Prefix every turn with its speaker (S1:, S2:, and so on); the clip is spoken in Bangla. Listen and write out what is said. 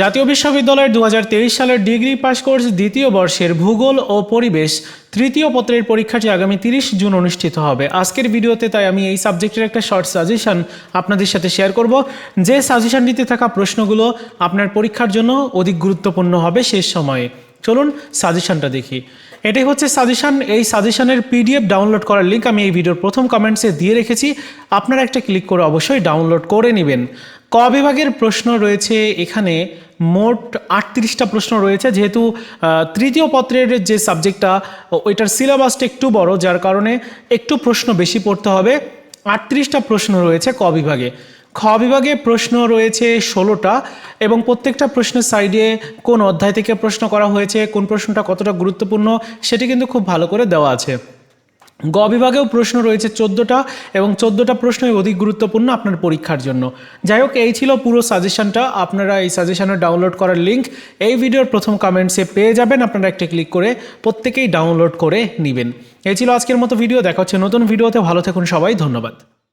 S1: জাতীয় বিশ্ববিদ্যালয়ের দু হাজার তেইশ সালের ডিগ্রি পাস কোর্স দ্বিতীয় বর্ষের ভূগোল ও পরিবেশ তৃতীয় পত্রের পরীক্ষাটি আগামী তিরিশ জুন অনুষ্ঠিত হবে। আজকের ভিডিওতে তাই আমি এই সাবজেক্টের একটা শর্ট সাজেশন আপনাদের সাথে শেয়ার করব। যে সাজেশনটিতে থাকা প্রশ্নগুলো আপনার পরীক্ষার জন্য অধিক গুরুত্বপূর্ণ হবে শেষ সময়ে। চলুন সাজেশনটা দেখি। এটাই হচ্ছে সাজেশন এই সাজেশনের পিডিএফ ডাউনলোড করার লিঙ্ক আমি এই ভিডিওর প্রথম কমেন্টসে দিয়ে রেখেছি। আপনারা একটা ক্লিক করে অবশ্যই ডাউনলোড করে নেবেন। ক বিভাগের প্রশ্ন রয়েছে, এখানে মোট আটত্রিশটা প্রশ্ন রয়েছে, যেহেতু তৃতীয় পত্রের যে সাবজেক্টটা ওইটার সিলেবাসটা একটু বড়, যার কারণে একটু প্রশ্ন বেশি পড়তে হবে। আটত্রিশটা প্রশ্ন রয়েছে ক বিভাগে। খ বিভাগে প্রশ্ন রয়েছে ষোলোটা এবং প্রত্যেকটা প্রশ্নের সাইডে কোন অধ্যায় থেকে প্রশ্ন করা হয়েছে, কোন প্রশ্নটা কতটা গুরুত্বপূর্ণ সেটি কিন্তু খুব ভালো করে দেওয়া আছে। গ বিভাগেও প্রশ্ন রয়েছে চোদ্দোটা এবং চোদ্দোটা প্রশ্নই অধিক গুরুত্বপূর্ণ আপনার পরীক্ষার জন্য। যাই হোক, এই ছিল পুরো সাজেশনটা। আপনারা এই সাজেশনের ডাউনলোড করার লিঙ্ক এই ভিডিওর প্রথম কমেন্টসে পেয়ে যাবেন। আপনারা একটা ক্লিক করে প্রত্যেকেই ডাউনলোড করে নেবেন। এই ছিল আজকের মতো ভিডিও। দেখা হচ্ছে নতুন ভিডিওতে। ভালো থাকুন সবাই। ধন্যবাদ।